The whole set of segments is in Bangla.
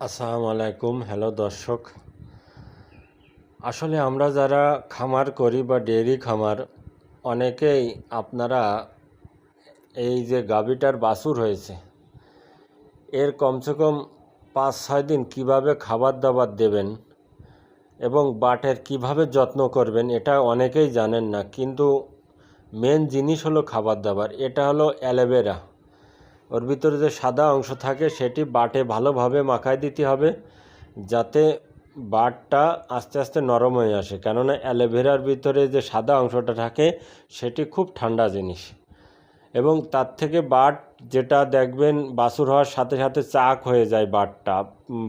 আসসালামু আলাইকুম। হ্যালো দর্শক। আসলে আমরা যারা খামার করি বা ডেয়ারি খামার, অনেকেই আপনারা এই যে গাভীটার বাছুর হয়েছে, এর কমসে কম পাঁচ ছয় দিন কীভাবে খাবার দাবার দেবেন এবং বাটের কীভাবে যত্ন করবেন এটা অনেকেই জানেন না। কিন্তু মেন জিনিস হলো খাবার দাবার এটা হলো অ্যালোভেরা। ওর ভিতরে যে সাদা অংশ থাকে সেটি বাটে ভালোভাবে মাখায় দিতে হবে, যাতে বাটটা আস্তে আস্তে নরম হয়ে আসে। কেননা অ্যালোভেরার ভিতরে যে সাদা অংশটা থাকে, সেটি খুব ঠান্ডা জিনিস। এবং তার থেকে বাট যেটা দেখবেন বাছুর হওয়ার সাথে সাথে চাক হয়ে যায় বাটটা।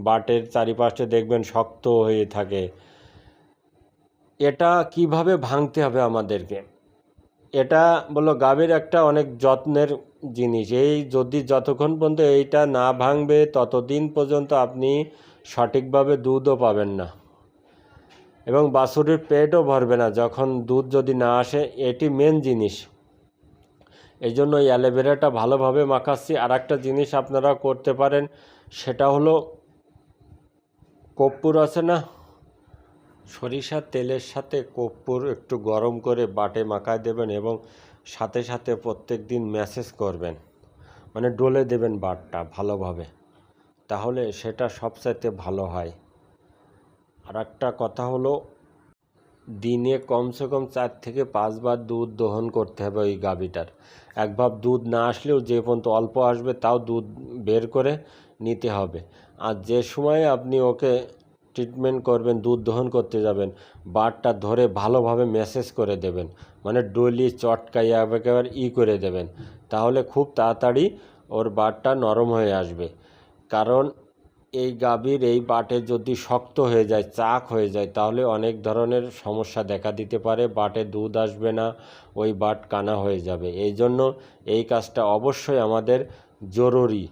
বাটের চারিপাশে দেখবেন শক্ত হয়ে থাকে। এটা কীভাবে ভাঙতে হবে আমাদেরকে? এটা বলল গাভীর একটা অনেক যত্নের জিনিস এই যদি যতক্ষণ পর্যন্ত এইটা না ভাঙবে, ততদিন পর্যন্ত আপনি সঠিকভাবে দুধও পাবেন না। এবং বাছুরের পেটও ভরবে না যখন দুধ যদি না আসে, এটি মেন জিনিস। এই জন্য এই অ্যালোভেরাটা ভালোভাবে মাখাচ্ছি। আর একটা জিনিস আপনারা করতে পারেন, সেটা হলো কর্পূর আছে না? সরিষার তেলের সাথে কর্পূর একটু গরম করে বাটে মাখায় দেবেন এবং সাথে সাথে প্রত্যেক দিন ম্যাসেজ করবেন। মানে ডলে দেবেন বারটা ভালোভাবে। তাহলে সেটা সবচাইতে ভালো হয়। আর একটা কথা হলো, দিনে কমসে কম চার থেকে পাঁচবার দুধ দহন করতে হবে ওই গাভীটার। এক ভাব দুধ না আসলেও যে পর্যন্ত অল্প আসবে তাও দুধ বের করে নিতে হবে। আর যে সময়ে আপনি ওকে ট্রিটমেন্ট করবেন, দুধ দহন করতে যাবেন, বারটা ধরে ভালোভাবে মেসেজ করে দেবেন। মানে ডলি, চটকাইয়া একেবারে ই করে দেবেন। তাহলে খুব তাড়াতাড়ি ওর বাটটা নরম হয়ে আসবে। কারণ এই গাভীর এই বাটে যদি শক্ত হয়ে যায়, চাক হয়ে যায়, তাহলে অনেক ধরনের সমস্যা দেখা দিতে পারে। বাটে দুধ আসবে না, ওই বাট কানা হয়ে যাবে। এই জন্য এই কাজটা অবশ্যই আমাদের জরুরি।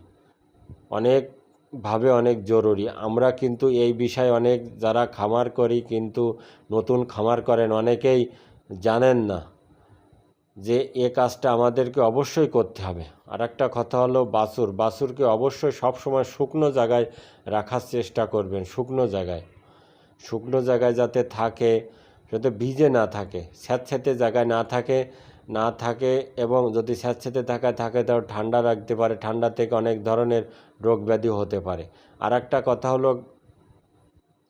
অনেকভাবে অনেক জরুরি। আমরা কিন্তু এই বিষয়ে অনেক যারা খামার করি, কিন্তু নতুন খামার করেন, অনেকেই জানেন না যে এ কাজটা আমাদেরকে অবশ্যই করতে হবে। আর একটা কথা হলো বাছুর বাছুরকে অবশ্যই সবসময় শুকনো জায়গায় রাখার চেষ্টা করবেন, শুকনো জায়গায়। শুকনো জায়গায় যাতে থাকে, যাতে ভিজে না থাকে স্যাঁতস্যাঁতে জায়গায় না থাকে না থাকে এবং যদি স্যাঁতস্যাঁতে থাকায় থাকে তাও ঠান্ডা রাখতে পারে। ঠান্ডা থেকে অনেক ধরনের রোগ ব্যাধি হতে পারে। আর একটা কথা হলো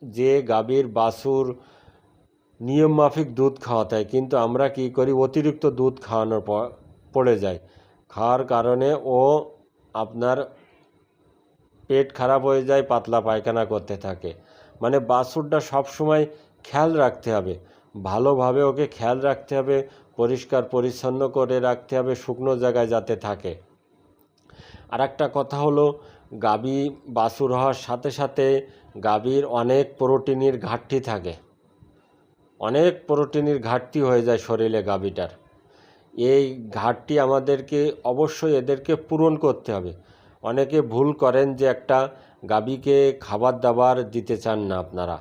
যে গাভীর বাছুর নিয়ম মাফিক দুধ খাওয়াতে হয় কিন্তু আমরা কি করি? অতিরিক্ত দুধ খাওয়ানোর পড়ে যায় খাওয়ার কারণে ও আপনার পেট খারাপ হয়ে যায়, পাতলা পায়খানা করতে থাকে। মানে বাছুরটা সবসময় খেয়াল রাখতে হবে। ভালোভাবে ওকে খেয়াল রাখতে হবে, পরিষ্কার পরিচ্ছন্ন করে রাখতে হবে, শুকনো জায়গায় যাতে থাকে। আর একটা কথা হলো, গাবি বাছুর হওয়ার সাথে সাথে গাভীর অনেক প্রোটিনের ঘাটতি থাকে। অনেক প্রোটিনের ঘাটতি হয়ে যায় শরীরে গাভীটার। এই ঘাটতি আমাদেরকে অবশ্যই এদেরকে পূরণ করতে হবে। অনেকে ভুল করেন যে একটা গাভীকে খাবার দাবার দিতে চান না আপনারা।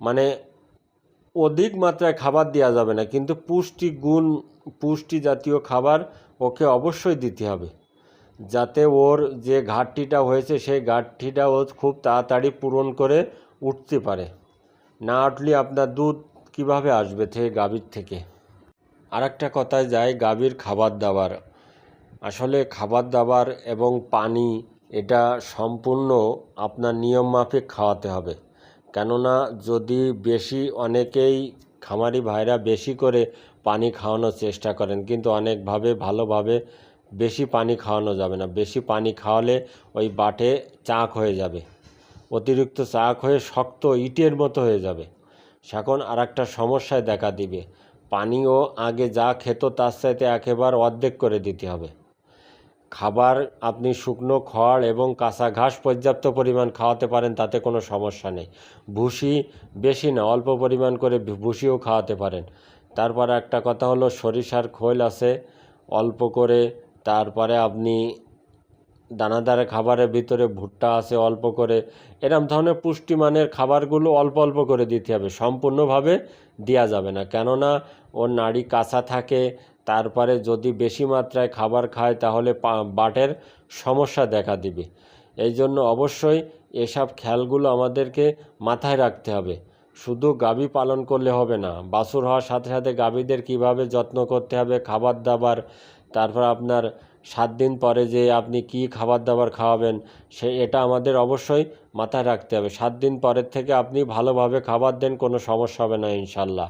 মানে অধিক মাত্রায় খাবার দেওয়া যাবে না, কিন্তু পুষ্টি গুণ, পুষ্টি জাতীয় খাবার ওকে অবশ্যই দিতে হবে। যাতে ওর যে ঘাটতিটা হয়েছে, সেই ঘাটতিটা ও খুব তাড়াতাড়ি পূরণ করে উঠতে পারে। না উঠলে আপনার দুধ কীভাবে আসবে থেকে গাভীর থেকে? আর একটা কথায় যায়, গাভীর খাবার দাবার। আসলে খাবার দাবার এবং পানি, এটা সম্পূর্ণ আপনার নিয়ম মাফিক খাওয়াতে হবে। কেননা যদি বেশি, অনেকেই খামারি ভাইরা বেশি করে পানি খাওয়ানোর চেষ্টা করেন, কিন্তু অনেকভাবে, ভালোভাবে বেশি পানি খাওয়ানো যাবে না। বেশি পানি খাওয়ালে ওই বাটে চাক হয়ে যাবে। অতিরিক্ত চাক হয়ে শক্ত ইটের মতো হয়ে যাবে। এখন আর একটা সমস্যায় দেখা দিবে। পানিও আগে যা খেত তার সাথে একেবারে অর্ধেক করে দিতে হবে। খাবার আপনি শুকনো খড় এবং কাঁচা ঘাস পর্যাপ্ত পরিমাণ খাওয়াতে পারেন, তাতে কোনো সমস্যা নেই। ভুসি বেশি না, অল্প পরিমাণ করে ভুসিও খাওয়াতে পারেন। তারপর একটা কথা হলো, সরিষার খোল আছে, অল্প করে তারপরে আপনি দানাদার খাবারের ভিতরে ভুট্টা আছে অল্প করে, এরম ধরনের পুষ্টিমানের খাবারগুলো অল্প অল্প করে দিতে হবে, সম্পূর্ণভাবে দেওয়া যাবে না। কেননা, ওর নাড়ি কাঁচা থাকে, তারপরে যদি বেশি মাত্রায় খাবার খায় তাহলে বাটের সমস্যা দেখা দিবে। এই জন্য অবশ্যই এসব খেয়ালগুলো আমাদেরকে মাথায় রাখতে হবে। শুধু গাভী পালন করলে হবে না, বাছুর হওয়ার সাথে সাথে গাভীদের কীভাবে যত্ন করতে হবে, খাবার দাবার, তারপর আপনার সাত দিন পরে যে আপনি কি খাবার দাবার খাওয়াবেন, সে এটা আমাদের অবশ্যই মাথায় রাখতে হবে। সাত দিন পরের থেকে আপনি ভালোভাবে খাবার দেন, কোনো সমস্যা হবে না ইনশাল্লাহ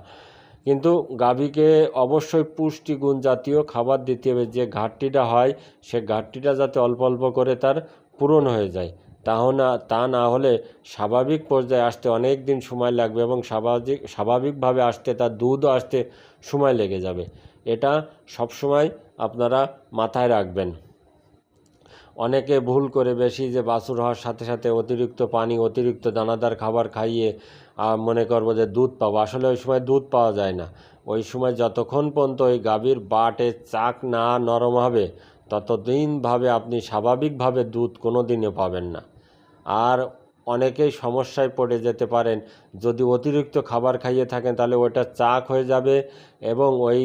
কিন্তু গাভীকে অবশ্যই পুষ্টিগুণ জাতীয় খাবার দিতে হবে। যে ঘাটতিটা হয়, সে ঘাটতিটা যাতে অল্প অল্প করে তার পূরণ হয়ে যায়। তাহলে তা না হলে স্বাভাবিক পর্যায়ে আসতে অনেক দিন সময় লাগবে এবং স্বাভাবিক, স্বাভাবিকভাবে আসতে, তার দুধও আসতে সময় লেগে যাবে। এটা সবসময় আপনারা মাথায় রাখবেন। অনেকে ভুল করে বেশি যে বাছুর হওয়ার সাথে সাথে অতিরিক্ত পানি, অতিরিক্ত দানাদার খাবার খাইয়ে মনে করব যে দুধ পাবো। আসলে ওই সময় দুধ পাওয়া যায় না। ওই সময় যতক্ষণ পর্যন্ত ওই গাভীর বাটে চাক না নরম হবে ততদিনভাবে আপনি স্বাভাবিকভাবে দুধ কোনো দিনও পাবেন না। আর অনেকেই সমস্যায় পড়ে যেতে পারেন। যদি অতিরিক্ত খাবার খাইয়ে থাকেন তাহলে ওটা চাক হয়ে যাবে এবং ওই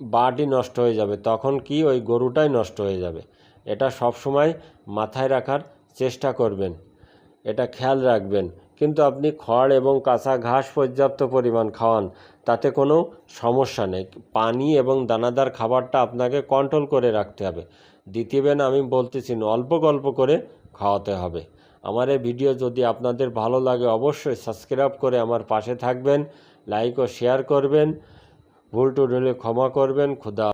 বাটি নষ্ট হয়ে যাবে, তখন কি ওই গরুটাই নষ্ট হয়ে যাবে? এটা সব সময় মাথায় রাখার চেষ্টা করবেন, এটা খেয়াল রাখবেন। কিন্তু আপনি খড় এবং কাঁচা ঘাস পর্যাপ্ত পরিমাণ খাওয়ান, তাতে কোনো সমস্যা নেই। পানি এবং দানাদার খাবারটা আপনাকে কন্ট্রোল করে রাখতে হবে। দ্বিতীয়বেন আমি বলতেছি, অল্প অল্প করে খাওয়াতে হবে। আমার এই ভিডিও যদি আপনাদের ভালো লাগে, অবশ্যই সাবস্ক্রাইব করে আমার পাশে থাকবেন লাইক ও শেয়ার করবেন। ভুল টুল হলে ক্ষমা করবেন খুদা